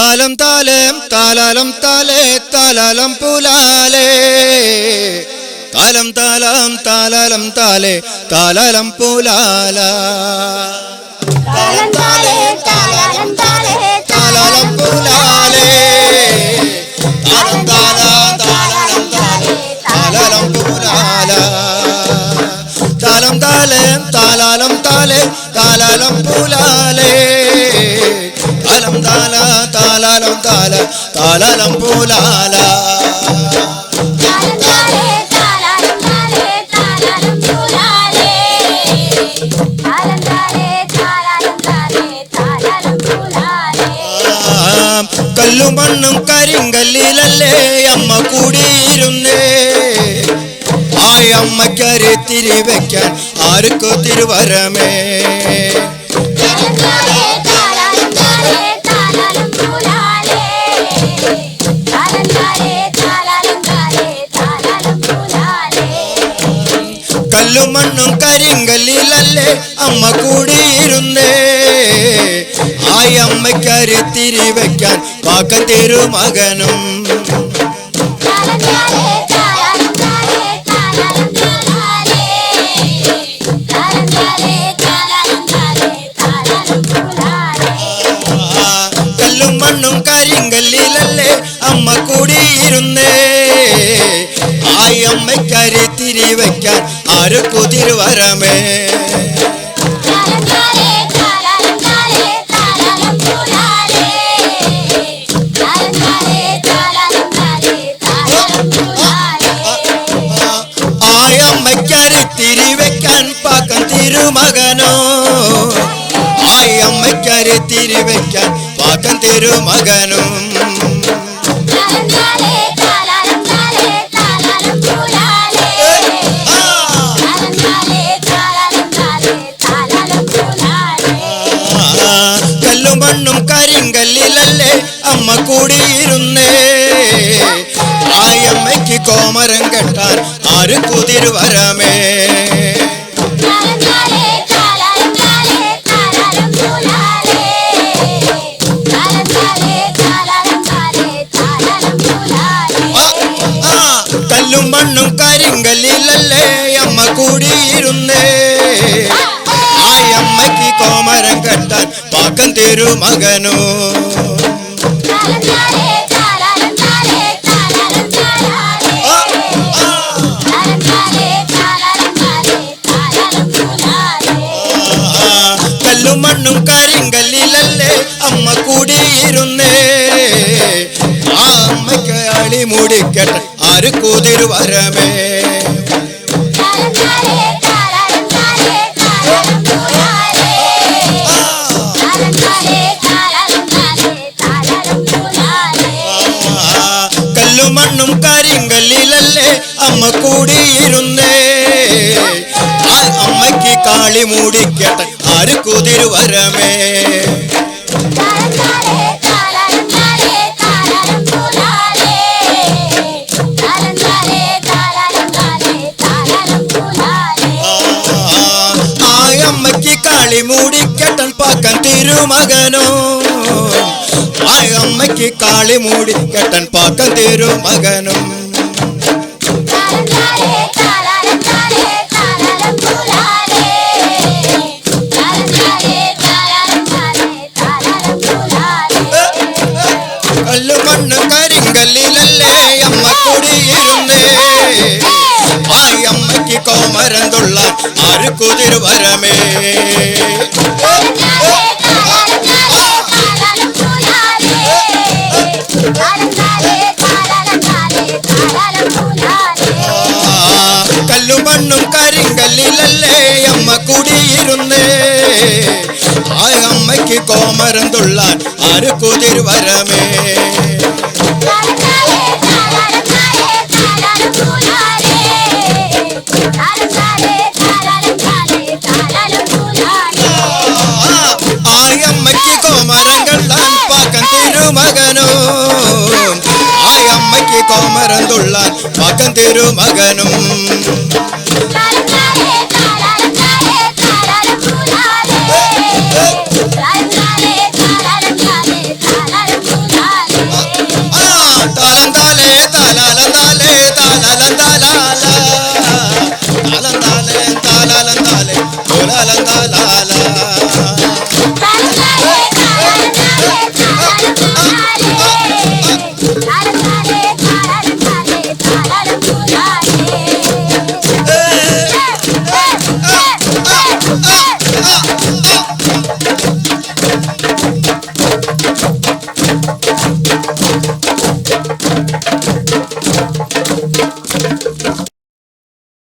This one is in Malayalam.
താലം താലം താലാലം താലേ താലാലം പുലാലേ. താലം താലാം താലാലം താലേ താലാലം പുലാല. താലം താലേ താലം താലേ താലാലം പുലാലേ. താലം താലാം താലാലം താലേ താലാലം പുലാല. താലം താലം താലാലം താലേ താലാലം പുലാലേ. താലേ താലം പൂലാലേ. കല്ലും മണ്ണും കരിങ്കല്ലിലല്ലേ അമ്മ കൂടിയിരുന്നേ? ആയ അമ്മയ്ക്കരെ തിരി വെക്കാൻ ആർക്കോ തിരുവരമേ? കല്ലും മണ്ണും കരിങ്കല്ലിലല്ലേ അമ്മ കൂടിയിരുന്നേ? ആ അമ്മയ്ക്കരെ തിരി വെക്കാൻ പാക്കം തിരുമകനും കല്ലും മണ്ണും കരിങ്കല്ലിലല്ലേ അമ്മ കൂടിയിരുന്നേ? താലേ താലം താലേ താലം പൂലാലേ ആ അമ്മയ്ക്കരെ തിരി വയ്ക്കാൻ പാക്കം തിരുമകനോ? ആ അമ്മയ്ക്കരെ തിരി പാക്കം തിരുമകനും. കല്ലും മണ്ണും കരിങ്കല്ലിലല്ലേ അമ്മ കൂടിയിരുന്നേ? ആയമ്മയ്ക്ക് കോമരം കെട്ടാൻ ആര് കുതിരുവരമേ കല്ലും മണ്ണും കരിങ്കല്ലിലല്ലേ അമ്മ കൂടിയിരുന്നേ? അമ്മയ്ക്ക് കോമരം കെട്ടാൻ പാക്കം തിരുമകനോ കല്ലും മണ്ണും കരിങ്കല്ലിലല്ലേ അമ്മ കൂടിയിരുന്നേ. ആ അമ്മയ്ക്ക് അളി മൂടിക്കട്ടെ ആര് കുതിരുവരമേ താലം മണ്ണും കരിങ്കല്ലിലല്ലേ അമ്മ കൂടിയിരുന്നേ ആ അമ്മയ്ക്ക് കാളി മൂടിക്കട്ടെ ആര് കുതിരുവരമേ കാളി മൂടിക്കട്ടൻ പാക്കൻ തിരുമകനോ അമ്മയ്ക്ക് കാളി മൂടിക്കെട്ടൻ പാക്കൻ തിരുമകനും താലം താലേ താലം താലേ താലം പൂലാലേ താലം താലേ താലം താലേ താലം പൂലാലേ കല്ലു മണ്ണ് കരിങ്കല്ലിലല്ലേ അമ്മ കുടിയിരുന്നേ ആ അമ്മയ്ക്ക് കോമരം തുള്ളാൻ ആര് കുതിരുവരമേ കല്ലും മണ്ണും കരിങ്കല്ലിലല്ലേ അമ്മ കുടിയിരുന്നേ? ആ അമ്മയ്ക്ക് കോമരം തുള്ളാൻ ആര് കുതിർവരമേ? താലം താലേ താലം താലേ താലം പൂലാലേ. താലം താലേ താലം താലേ താലം പൂലാലേ. ആ അമ്മയ്ക്ക് കോമരം കള്ളാൻ തിരുമകനോ. കോമരം തുള്ളാൻ പാക്കൻ തിരുമകനും. Oh!